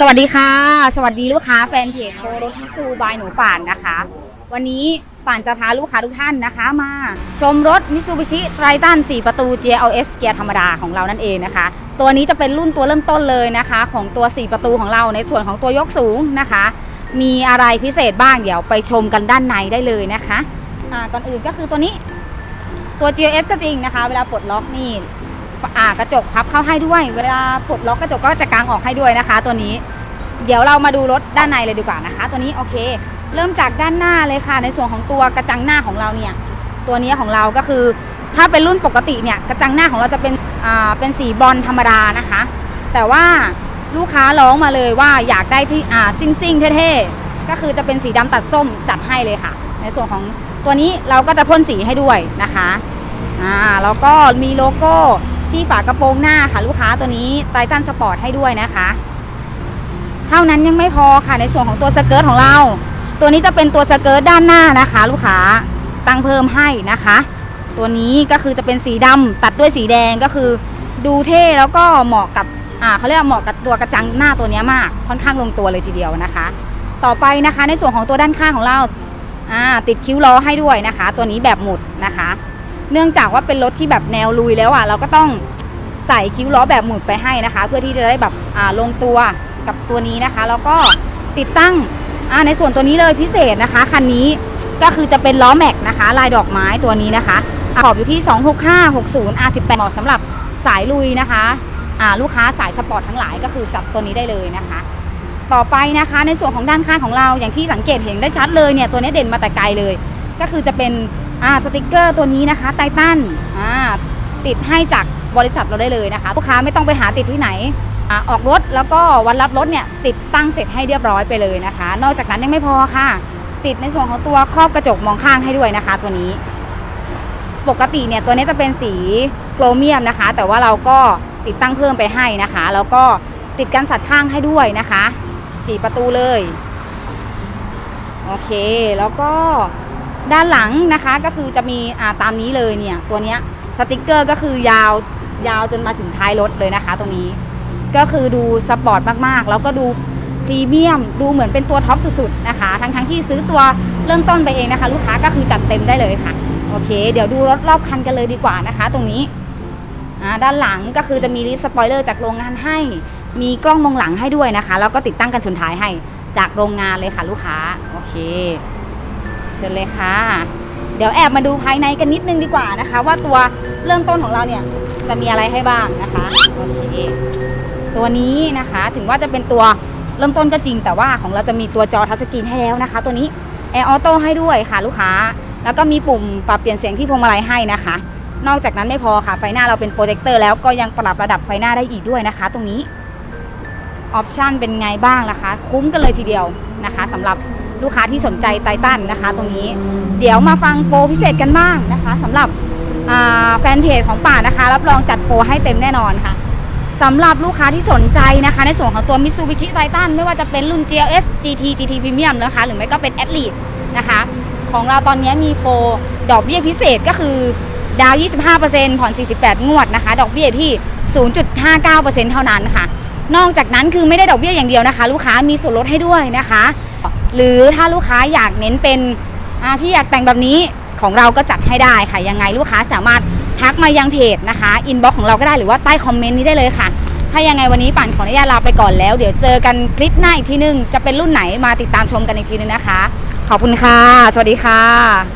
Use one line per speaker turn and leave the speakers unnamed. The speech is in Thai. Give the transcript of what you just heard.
สวัสดีค่ะ สวัสดีลูกค้าแฟนเพจโครถคูบายหนูป่านนะคะ วันนี้ป่านจะพาลูกค้าทุกท่านนะคะ มาชมรถมิ t ซูบิชิไตรตัน4 ประตู GLS เกียร์ธรรมดาของเรานั่นเองนะคะ ตัวนี้จะเป็นรุ่นตัวเริ่มต้นเลยนะคะ ของตัว 4 ประตูของเราในส่วนของตัวยกสูงนะคะ มีอะไรพิเศษบ้างเดี๋ยวไปชมกันด้านในได้เลยนะคะก่อนอื่นก็คือตัวนี้ตัว GLS ก็จริงนะคะ เวลาปลดล็อกนี่ อ่ากระจกพับเข้าให้ด้วย เวลาปลดล็อกกระจกก็จะกางออกให้ด้วยนะคะ ตัวนี้ เดี๋ยวเรามาดูรถด้านในเลยดีกว่านะคะ ตัวนี้โอเค เริ่มจากด้านหน้าเลยค่ะ ในส่วนของตัวกระจังหน้าของเราเนี่ย ตัวนี้ของเราก็คือ ถ้าเป็นรุ่นปกติเนี่ยกระจังหน้าของเราจะเป็นอ่าเป็นสีบอลธรรมดานะคะ แต่ว่าลูกค้าร้องมาเลยว่าอยากได้ที่อ่าซิ่งซิ่งเท่ๆก็คือจะเป็นสีดำตัดส้มจัดให้เลยค่ะ ในส่วนของตัวนี้เราก็จะพ่นสีให้ด้วยนะคะอ่าแล้วก็มีโลโก้ ที่ฝากระโปรงหน้าค่ะลูกค้าตัวนี้ไททันสปอร์ตให้ด้วยนะคะ เท่านั้นยังไม่พอค่ะในส่วนของตัวสเกิร์ตของเรา ตัวนี้จะเป็นตัวสเกิร์ตด้านหน้านะคะ ลูกค้าตั้งเพิ่มให้นะคะ ตัวนี้ก็คือจะเป็นสีดำตัดด้วยสีแดงก็คือ ดูเท่แล้วก็เหมาะกับอ่าเขาเรียกเหมาะกับตัวกระจังหน้าตัวนี้มาก ค่อนข้างลงตัวเลยทีเดียวนะคะ ต่อไปนะคะในส่วนของตัวด้านข้างของเราอ่าติดคิ้วล้อให้ด้วยนะคะ ตัวนี้แบบหมุดนะคะ เนื่องจากว่าเป็นรถที่แบบแนวลุยแล้วอะเราก็ต้องใส่คิ้วล้อแบบหมุดไปให้นะคะ เพื่อที่จะได้แบบอ่าลงตัวกับตัวนี้นะคะ แล้วก็ติดตั้งอ่าในส่วนตัวนี้เลยพิเศษนะคะคันนี้ก็คือจะเป็นล้อแม็กนะคะ ลายดอกไม้ตัวนี้นะคะขอบอยู่ที่ 26560 R18 เหมาะสำหรับสายลุยนะคะอ่าลูกค้าสายสปอร์ตทั้งหลายก็คือจับตัวนี้ได้เลยนะคะ ต่อไปนะคะในส่วนของด้านข้างของเราอย่างที่สังเกตเห็นได้ชัดเลยเนี่ยตัวนี้เด่นมาแต่ไกลเลย ก็คือจะเป็น อ่าสติกเกอร์ตัวนี้นะคะไททันอ่าติดให้จากบริษัทเราได้เลยนะคะลูกค้าไม่ต้องไปหาติดที่ไหนอออกรถแล้วก็วันรับรถเนี่ยติดตั้งเสร็จให้เรียบร้อยไปเลยนะคะ นอกจากนั้นยังไม่พอค่ะ ติดในส่วนของตัวครอบกระจกมองข้างให้ด้วยนะคะ ตัวนี้ ปกติเนี่ยตัวนี้จะเป็นสีโครเมียมนะคะ แต่ว่าเราก็ติดตั้งเพิ่มไปให้นะคะ แล้วก็ติดกันสัดข้างให้ด้วยนะคะสีประตูเลย โอเคแล้วก็ ด้านหลังนะคะก็คือจะมีอ่าตามนี้เลยเนี่ยตัวเนี้ยสติกเกอร์ก็คือยาวยาวจนมาถึงท้ายรถเลยนะคะ ตรงนี้ก็คือดูสปอร์ตมากๆ แล้วก็ดูพรีเมียม ดูเหมือนเป็นตัวท็อปสุดๆนะคะ ทั้งๆที่ซื้อตัวเริ่มต้นไปเองนะคะ ลูกค้าก็คือจัดเต็มได้เลยค่ะ โอเค เดี๋ยวดูรถรอบคันกันเลยดีกว่านะคะ ตรงนี้ด้านหลังก็คือจะมีลิฟต์สปอยเลอร์จากโรงงานให้ มีกล้องมองหลังให้ด้วยนะคะ แล้วก็ติดตั้งกันชนท้ายให้จากโรงงานเลยค่ะลูกค้า โอเค เชิญเลยค่ะ เดี๋ยวแอบมาดูภายในกันนิดนึงดีกว่านะคะ ว่าตัวเริ่มต้นของเราเนี่ยจะมีอะไรให้บ้างนะคะโอเคตัวนี้นะคะถึงว่าจะเป็นตัวเริ่มต้นก็จริง แต่ว่าของเราจะมีตัวจอทัชสกรีนให้แล้วนะคะ ตัวนี้แอร์ออโต้ให้ด้วยค่ะลูกค้า แล้วก็มีปุ่มปรับเปลี่ยนเสียงที่พวงมาลัยให้นะคะ นอกจากนั้นไม่พอค่ะไฟหน้าเราเป็นโปรเจคเตอร์แล้วก็ยังปรับระดับไฟหน้าได้อีกด้วยนะคะ ตรงนี้ออปชันเป็นไงบ้างล่ะคะ คุ้มกันเลยทีเดียวนะคะสำหรับ ลูกค้าที่สนใจไททันนะคะ ตรงนี้เดี๋ยวมาฟังโปรพิเศษกันบ้างนะคะสำหรับแฟนเพจของป่านะคะ รับรองจัดโปรให้เต็มแน่นอนค่ะสำหรับลูกค้าที่สนใจนะคะ ในส่วนของตัว Mitsubishi Titan ไม่ว่าจะเป็นรุ่น GLS GT GT Premium นะคะ หรือไม่ก็เป็น a t l e t นะคะ ของเราตอนนี้มีโปรดอกเบี้ยพิเศษก็คือดาว 25%ผ่อน 48 งวดนะคะ ดอกเบี้ยที่ 0.59%เท่านั้นค่ะ นอกจากนั้นคือไม่ได้ดอกเบี้ยอย่างเดียวนะคะ ลูกค้ามีส่วนลดให้ด้วยนะคะ หรือถ้าลูกค้าอยากเน้นเป็นที่อยากแต่งแบบนี้ของเราก็จัดให้ได้ค่ะ ยังไงลูกค้าสามารถทักมายังเพจนะคะอินบ็อกของเราก็ได้หรือว่าใต้คอมเมนต์นี้ได้เลยค่ะ ถ้ายังไงวันนี้ป่านขออนุญาตลาไปก่อนแล้ว เดี๋ยวเจอกันคลิปหน้าอีกทีนึง จะเป็นรุ่นไหนมาติดตามชมกันอีกทีนึงนะคะ ขอบคุณค่ะ สวัสดีค่ะ